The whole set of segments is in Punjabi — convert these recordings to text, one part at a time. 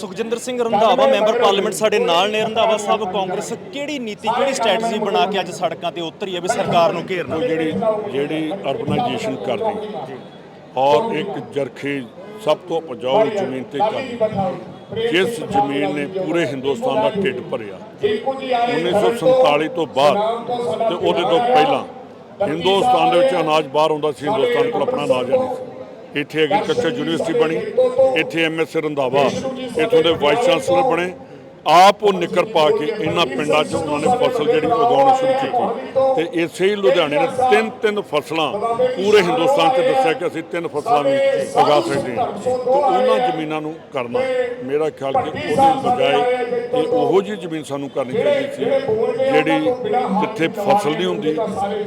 ਸੁਖਜਿੰਦਰ ਸਿੰਘ ਰੰਧਾਵਾ, ਮੈਂਬਰ ਪਾਰਲੀਮੈਂਟ ਸਾਡੇ ਨਾਲ ਨੇ। ਰੰਧਾਵਾ ਸਾਹਿਬ, ਕਾਂਗਰਸ ਕਿਹੜੀ ਨੀਤੀ, ਕਿਹੜੀ ਸਟ੍ਰੈਟਜੀ ਬਣਾ ਕੇ ਅੱਜ ਸੜਕਾਂ ਤੇ ਉਤਰੀ ਹੈ ਵੀ ਸਰਕਾਰ ਨੂੰ ਘੇਰਨਾ? ਜਿਹੜੀ ਜਿਹੜੀ ਅਰਬਨਾਈਜੇਸ਼ਨ ਕਰ ਰਹੀ ਔਰ ਇੱਕ ਜਰਖੇ ਸਭ ਤੋਂ ਉਪਜਾਊ ਜ਼ਮੀਨ ਤੇ ਕਰਨੀ ਜਿਸ ਜ਼ਮੀਨ ਨੇ ਪੂਰੇ ਹਿੰਦੁਸਤਾਨ ਦਾ ਢਿੱਡ ਭਰਿਆ 1947 ਤੋਂ ਬਾਅਦ ਤੇ ਉਹਦੇ ਤੋਂ ਪਹਿਲਾਂ ਹਿੰਦੁਸਤਾਨ ਦੇ ਵਿੱਚ ਅਨਾਜ ਬਾਹਰ ਆਉਂਦਾ ਸੀ, ਹਿੰਦੁਸਤਾਨ ਕੋਲ ਆਪਣਾ ਅਨਾਜ ਨਹੀਂ ਸੀ। ਇੱਥੇ ਐਗਰੀਕਲਚਰ ਯੂਨੀਵਰਸਿਟੀ ਬਣੀ, ਇੱਥੇ ਐਮਐਸ ਰੰਧਾਵਾ, ਇੱਥੋਂ ਦੇ ਵਾਈਸ ਚਾਂਸਲਰ ਬਣੇ। ਆਪ ਉਹ ਨਿਕਰ ਪਾ ਕੇ ਇਹਨਾਂ ਪਿੰਡਾਂ 'ਚ ਉਹਨਾਂ ਨੇ ਫਸਲ ਜਿਹੜੀ ਉਗਾਉਣੀ ਸ਼ੁਰੂ ਕੀਤੀ। ਤੇ ਇਸੇ ਹੀ ਲੁਧਿਆਣੇ ਨੇ ਤਿੰਨ ਤਿੰਨ ਫਸਲਾਂ ਪੂਰੇ ਹਿੰਦੁਸਤਾਨ 'ਚ ਦੱਸਿਆ ਕਿ ਅਸੀਂ ਤਿੰਨ ਫਸਲਾਂ ਵੀ ਉਗਾ ਸਕਦੇ ਹਾਂ। ਤੇ ਉਹਨਾਂ ਜ਼ਮੀਨਾਂ ਨੂੰ ਕਰਨਾ, ਮੇਰਾ ਖਿਆਲ ਕਿ ਉਹਦੇ ਬਜਾਏ ਤੇ ਉਹੋ ਜਿਹੀ ਜ਼ਮੀਨ ਸਾਨੂੰ ਕਰਨੀ ਚਾਹੀਦੀ ਸੀ, ਜਿਹੜੀ ਜਿੱਥੇ ਫਸਲ ਨਹੀਂ ਹੁੰਦੀ,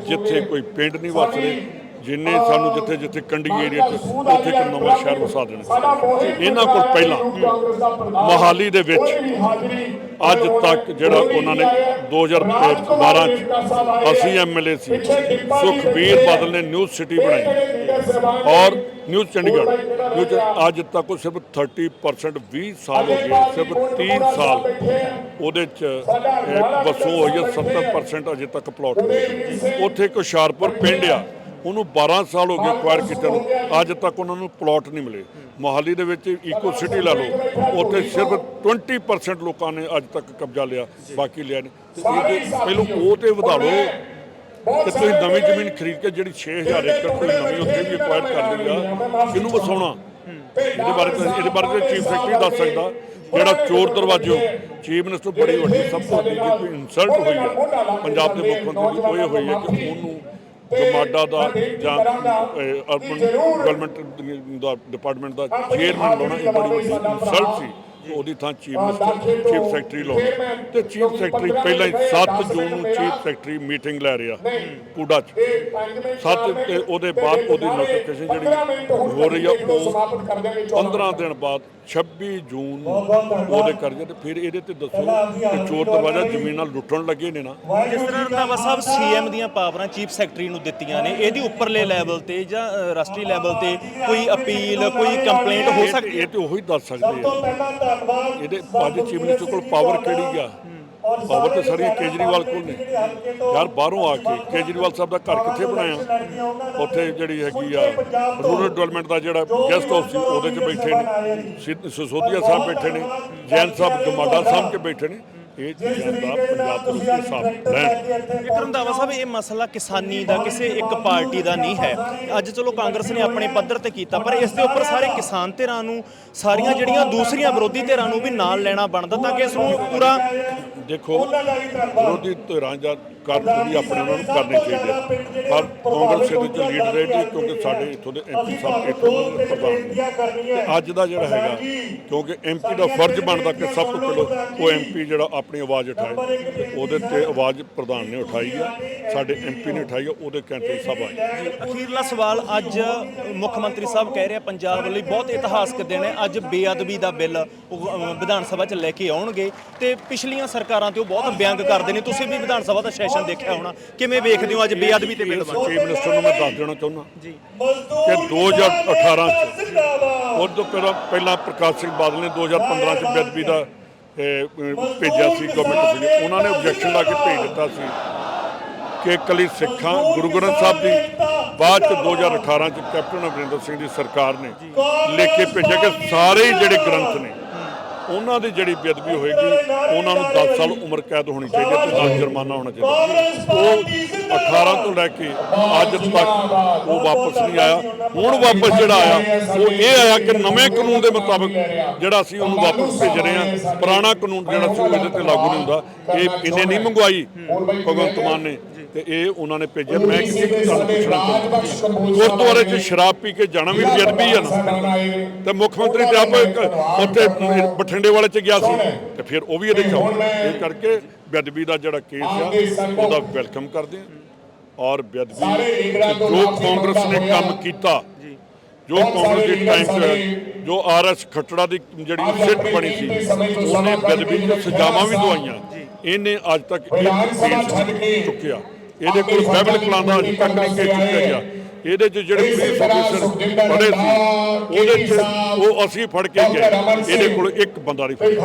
ਜਿੱਥੇ ਕੋਈ ਪਿੰਡ ਨਹੀਂ ਵਸਦੇ ਜਿੰਨੇ ਸਾਨੂੰ ਜਿੱਥੇ ਜਿੱਥੇ ਕੰਡੀ ਏਰੀਆ 'ਚ ਉੱਥੇ ਇੱਕ ਨਵਾਂ ਸ਼ਹਿਰ ਵਸਾ ਦੇਣਾ। ਇਹਨਾਂ ਕੋਲ ਪਹਿਲਾਂ ਮੋਹਾਲੀ ਦੇ ਵਿੱਚ ਅੱਜ ਤੱਕ ਜਿਹੜਾ ਉਹਨਾਂ ਨੇ 2012 ਚ ਅਸੀਂ ਐਮਐਲਏ ਸੀ। ਸੁਖਬੀਰ ਬਾਦਲ ਨੇ ਨਿਊ ਸਿਟੀ ਬਣਾਈ। ਔਰ ਨਿਊ ਚੰਡੀਗੜ੍ਹ। ਨਿਊ ਅੱਜ ਤੱਕ ਉਹ ਸਿਰਫ 30% 20 ਸਾਲ ਹੋ ਗਏ ਸਿਰਫ 30 ਸਾਲ। ਉਹਦੇ ਚ ਵਸੋਂ ਹੋਈ ਹੈ 70% ਅਜੇ ਤੱਕ ਪਲਾਟ ਉੱਥੇ ਇੱਕ ਹੁਸ਼ਿਆਰਪੁਰ ਪਿੰਡ ਆ। ਉਹਨੂੰ 12 ਸਾਲ ਹੋ ਗਏ ਅਕਵਾਇਰ ਕੀਤੇ ਨੂੰ। ਅੱਜ ਤੱਕ ਉਹਨਾਂ ਨੂੰ ਪਲਾਟ ਨਹੀਂ ਮਿਲੇ। ਮੋਹਾਲੀ ਦੇ ਵਿੱਚ ਇਕੋ ਸਿਟੀ ਲਾ ਲਓ। ਉੱਥੇ ਸਿਰਫ 20% ਲੋਕਾਂ ਨੇ ਅੱਜ ਤੱਕ ਕਬਜ਼ਾ ਲਿਆ ਬਾਕੀ ਲਿਆ ਨਹੀਂ। ਤੇ ਪਹਿਲਾਂ ਉਹ ਤੇ ਵਧਾ ਲਓ। ਕਿ ਤੁਸੀਂ ਨਵੀਂ ਜ਼ਮੀਨ ਖਰੀਦ ਕੇ ਜਿਹੜੀ 6000 ਏਕੜ ਕੋਈ ਨਵੀਂ ਉੱਥੇ ਵੀ ਅਕਵਾਇਰ ਕਰ ਲਈ ਆ ਕਿਹਨੂੰ ਵਸਾਉਣਾ? ਇਹਦੇ ਬਾਰੇ ਤਾਂ ਇਹਦੇ ਬਾਰੇ ਤਾਂ ਚੀਫ ਸੈਕਟਰੀ ਦੱਸ ਸਕਦਾ। ਜਿਹੜਾ ਚੋਰ ਦਰਵਾਜ਼ਿਓ ਚੀਫ ਮਿਨਿਸਟਰ ਬੜੀ ਵੱਡੀ ਸਭ ਤੋਂ ਵੱਡੀ ਕੋਈ ਇਨਸਲਟ ਹੋਈ ਹੈ ਪੰਜਾਬ ਦੇ ਮੁੱਖ ਮੰਤਰੀ ਇਹ ਹੋਈ ਹੈ ਕਿ ਉਹਨੂੰ ਗਮਾਡਾ ਦਾ ਜਾਂ ਅਰਬਨ ਡਿਵੈਲਪਮੈਂਟ ਦਾ ਡਿਪਾਰਟਮੈਂਟ ਦਾ ਚੇਅਰਮੈਨ ਲਾਉਣਾ ਇਹ ਬੜੀ ਵੱਡੀ ਇਨਸਲਟ ਸੀ। ਉਹਦੀ ਥਾਂ ਚੀਫ ਮਿਨਿਸਟਰ ਚੀਫ ਸੈਕਟਰੀ ਲਾਉਣਾ ਤੇ ਚੀਫ ਸੈਕਟਰੀ ਪਹਿਲਾਂ ਹੀ 7 ਜੂਨ ਨੂੰ ਚੀਫ ਸੈਕਟਰੀ ਮੀਟਿੰਗ ਲੈ ਰਿਹਾ ਕੂਡਾ ਚ। 7 ਤੇ ਉਹਦੇ ਬਾਅਦ ਉਹਦੀ ਨੋਟੀਫਿਕੇਸ਼ਨ ਜਿਹੜੀ ਹੋ ਰਹੀ ਆ ਉਹ 15 ਦਿਨ ਬਾਅਦ 26 ਜੂਨ ਨੂੰ ਉਹਦੇ ਕਰਜੇ ਤੇ ਫਿਰ ਇਹਦੇ ਤੇ ਦੱਸੋ ਕਿ ਚੋਰ ਦਰਵਾਜ਼ਾ ਜ਼ਮੀਨਾਂ ਲੁੱਟਣ ਲੱਗੇ ਨੇ ਨਾ। ਜਿਸ ਤਰ੍ਹਾਂ ਰੰਧਾਵਾ ਸਾਹਿਬ ਸੀਐਮ ਦੀਆਂ ਪਾਵਰਾਂ ਚੀਫ ਸੈਕਟਰੀ ਨੂੰ ਦਿੱਤੀਆਂ ਨੇ ਇਹਦੀ ਉੱਪਰਲੇ ਲੈਵਲ ਤੇ ਜਾਂ ਰਾਸ਼ਟਰੀ ਲੈਵਲ ਤੇ ਕੋਈ ਅਪੀਲ ਕੋਈ ਕੰਪਲੇਂਟ ਹੋ ਸਕਦੀ ਹੈ? ਇਹ ਤੇ ਉਹੀ ਦੱਸ ਸਕਦੇ ਆ। ਇਹਦੇ ਅੱਜ ਚੀਫ ਮਿਨਿਸਟਰ ਕੋਲ ਪਾਵਰ ਕਿਹੜੀ ਆ? ਪਾਵਰ ਤੇ ਸਾਰੀਆਂ ਕੇਜਰੀਵਾਲ ਕੋਲ ਨੇ। ਯਾਰ ਬਾਹਰੋਂ ਆ ਕੇ ਕੇਜਰੀਵਾਲ ਸਾਹਿਬ ਦਾ ਘਰ ਕਿੱਥੇ ਬਣਾਇਆ? ਉੱਥੇ ਜਿਹੜੀ ਹੈਗੀ ਆ ਰੂਰਲ ਡਿਵੈਲਪਮੈਂਟ ਦਾ ਜਿਹੜਾ ਗੈਸਟ ਹਾਊਸ ਸੀ ਉਹਦੇ 'ਚ ਬੈਠੇ ਨੇ। ਸਿਸੋਦੀਆ ਸਾਹਿਬ ਬੈਠੇ ਨੇ ਜੈਨ ਸਾਹਿਬ ਗਮਾਡਾ ਸਾਹਿਬ ਕੇ ਬੈਠੇ ਨੇ ਇਹ ਚੀਜ਼ਾਂ ਦਾ ਪੰਜਾਬ ਦੇ ਹਿਸਾਬ ਲੈਣ ਇੱਕ ਰੰਧਾਵਾ ਸਾਹਿਬ ਇਹ ਮਸਲਾ ਕਿਸਾਨੀ ਦਾ ਕਿਸੇ ਇੱਕ ਪਾਰਟੀ ਦਾ ਨਹੀਂ ਹੈ। ਅੱਜ ਚਲੋ ਕਾਂਗਰਸ ਨੇ ਆਪਣੇ ਪੱਧਰ ਤੇ ਕੀਤਾ ਪਰ ਇਸ ਦੇ ਉੱਪਰ ਸਾਰੇ ਕਿਸਾਨ ਧਿਰਾਂ ਨੂੰ ਸਾਰੀਆਂ ਜਿਹੜੀਆਂ ਦੂਸਰੀਆਂ ਵਿਰੋਧੀ ਧਿਰਾਂ ਨੂੰ ਵੀ ਨਾਲ ਲੈਣਾ ਬਣਦਾ ਤਾਂ ਕਿ ਇਸ ਨੂੰ ਪੂਰਾ ਦੇਖੋ ਵਿਰੋਧੀ ਧਿਰਾਂ ਜਾਂ ਕਾਰਨ ਆਪਣੇ ਉਹਨਾਂ ਨੂੰ ਕਰਨੇ ਚਾਹੀਦੇ ਆ। ਪਰ ਕਾਂਗਰਸ ਇਹਦੇ ਚ ਲੀਡ ਰਹੇਗੀ ਕਿਉਂਕਿ ਸਾਡੇ ਇੱਥੋਂ ਦੇ ਐਮਪੀ ਸਾਹਿਬ ਇੱਥੋਂ ਦੇ ਪ੍ਰਧਾਨ ਅੱਜ ਦਾ ਜਿਹੜਾ ਹੈਗਾ ਕਿਉਂਕਿ ਐਮਪੀ ਦਾ ਫਰਜ਼ ਬਣਦਾ ਕਿ ਸਭ ਤੋਂ ਪਹਿਲਾਂ ਉਹ ਐਮਪੀ ਜਿਹੜਾ ਆਪਣੀ ਆਵਾਜ਼ ਉਠਾਏ। ਉਹਦੇ ਤੇ ਆਵਾਜ਼ ਪ੍ਰਧਾਨ ਨੇ ਉਠਾਈ ਆ ਸਾਡੇ ਐਮਪੀ ਨੇ ਉਠਾਈ ਆ ਉਹਦੇ ਕੈਂਟਰ ਸਭ ਆਈ ਅਖੀਰਲਾ ਸਵਾਲ ਅੱਜ ਮੁੱਖ ਮੰਤਰੀ ਸਾਹਿਬ ਕਹਿ ਰਿਹਾ ਪੰਜਾਬ ਲਈ ਬਹੁਤ ਇਤਿਹਾਸਕ ਦਿਨ ਹੈ। ਅੱਜ ਬੇਅਦਬੀ ਦਾ ਬਿੱਲ ਉਹ, ਵਿਧਾਨ ਸਭਾ 'ਚ ਲੈ ਕੇ ਆਉਣਗੇ ਤੇ ਪਿਛਲੀਆਂ ਸਰਕਾਰਾਂ ਤੇ ਉਹ ਬਹੁਤ ਵਿਅੰਗ ਕਰਦੇ ਨੇ। ਤੁਸੀਂ ਵੀ ਵਿਧਾਨ ਸਭਾ ਦਾ ਸੈਸ਼ਨ ਦੇਖਿਆ ਹੋਣਾ। ਕਿਵੇਂ ਵੇਖਦੇ ਹੋ ਅੱਜ ਬੇਅਦਬੀ ਤੇ ਬਿੱਲ ਬਣ ਚੀਫ ਮਿਨਿਸਟਰ ਨੂੰ ਮੈਂ ਦੱਸ ਦੇਣਾ ਚਾਹੁੰਦਾ ਜੀ। ਕਿ 2018 ਚ ਉਹ ਤੋਂ ਪਹਿਲਾਂ ਪਹਿਲਾਂ ਪ੍ਰਕਾਸ਼ ਸਿੰਘ ਬਾਦਲ ਨੇ 2015 ਚ ਬੇਅਦਬੀ ਦਾ ਭੇਜਿਆ ਸੀ ਗਵਰਨਮੈਂਟ ਸੀ ਉਹਨਾਂ ਨੇ ਆਬਜੈਕਸ਼ਨ ਲਾ ਕੇ ਭੇਜ ਦਿੱਤਾ ਸੀ ਕਿ ਇਕੱਲੀ ਸਿੱਖਾਂ ਗੁਰੂ ਗ੍ਰੰਥ ਸਾਹਿਬ ਦੀ ਬਾਅਦ ਚ 2018 ਚ ਕੈਪਟਨ ਅਮਰਿੰਦਰ ਸਿੰਘ ਦੀ ਸਰਕਾਰ ਨੇ ਲਿਖ ਕੇ ਭੇਜਿਆ ਕਿ ਸਾਰੇ ਜਿਹੜੇ ਗ੍ਰੰਥ ਨੇ ਉਹਨਾਂ ਦੀ ਜਿਹੜੀ ਬੇਅਦਬੀ ਹੋਏਗੀ ਉਹਨਾਂ ਨੂੰ 10 ਸਾਲ ਉਮਰ ਕੈਦ ਹੋਣੀ ਚਾਹੀਦੀ ਹੈ ਤੇ 10 ਜੁਰਮਾਨਾ ਹੋਣਾ ਚਾਹੀਦਾ। ਉਹ 18 ਤੋਂ ਲੈ ਕੇ ਅੱਜ ਤੱਕ ਉਹ ਵਾਪਸ ਨਹੀਂ ਆਇਆ। ਹੁਣ ਵਾਪਸ ਜਿਹੜਾ ਆਇਆ ਉਹ ਇਹ ਆਇਆ ਕਿ ਨਵੇਂ ਕਾਨੂੰਨ ਦੇ ਮੁਤਾਬਕ ਜਿਹੜਾ ਅਸੀਂ ਉਹਨੂੰ ਵਾਪਸ ਭੇਜ ਰਹੇ ਹਾਂ। ਪੁਰਾਣਾ ਕਾਨੂੰਨ ਜਿਹੜਾ ਸੀ ਉਹ ਇਹਦੇ ਤੇ ਲਾਗੂ ਨਹੀਂ ਹੁੰਦਾ। ਇਹ ਇਹਨੇ ਨਹੀਂ ਮੰਗਵਾਈ। ਭਗਵੰਤ ਮਾਨ ਨੇ ਤੇ ਇਹ ਉਹਨਾਂ ਨੇ ਭੇਜਿਆ। ਮੈਂ ਕਿਸੇ ਦੀ ਗੱਲ ਪੁੱਛਣਾ ਗੁਰਦੁਆਰੇ 'ਚ ਸ਼ਰਾਬ ਪੀ ਕੇ ਜਾਣਾ ਵੀ ਬੇਅਦਬੀ ਆ ਨਾ। ਤੇ ਮੁੱਖ ਮੰਤਰੀ ਤੇ ਆਪ ਇੱਕ ਉੱਥੇ ਬਠਿੰਡੇ ਵਾਲੇ 'ਚ ਗਿਆ ਸੀ। ਤੇ ਫਿਰ ਉਹ ਵੀ ਇਹਦੇ 'ਚ ਆਉਣਾ ਇਹ ਕਰਕੇ ਬੇਅਦਬੀ ਦਾ ਜਿਹੜਾ ਕੇਸ ਆ ਉਹਦਾ ਵੈਲਕਮ ਕਰਦੇ ਆ। ਔਰ ਬੇਅਦਬੀ ਜੋ ਕਾਂਗਰਸ ਨੇ ਕੰਮ ਕੀਤਾ ਜੋ। ਕਾਂਗਰਸ ਦੇ ਟਾਈਮ 'ਚ ਜੋ ਆਰਐਸ ਖੱਟੜਾ ਦੀ ਜਿਹੜੀ ਸਿੱਟ ਬਣੀ ਸੀ ਉਹਨੇ ਬੇਅਦਬੀ ਦੀਆਂ ਸਜ਼ਾਵਾਂ ਵੀ ਦਵਾਈਆਂ। ਇਹਨੇ ਅੱਜ ਤੱਕ ਨਹੀਂ ਚੁੱਕਿਆ। ਇਹਦੇ ਕੋਲ ਬਾਈਬਲ ਕਲਾਂ ਦਾ ਅੱਜ ਤੱਕ ਨਹੀਂ ਕੇਸ ਚੁੱਕਿਆ ਗਿਆ ਇਹਦੇ 'ਚ ਜਿਹੜੇ ਪੁਲਿਸ ਅਫੀਸਰ ਫੜੇ ਸੀ ਉਹਦੇ 'ਚ ਉਹ ਅਸੀਂ ਫੜ ਕੇ ਗਏ। ਇਹਦੇ ਕੋਲ ਇੱਕ ਬੰਦਾ ਨਹੀਂ ਫੜਿਆ।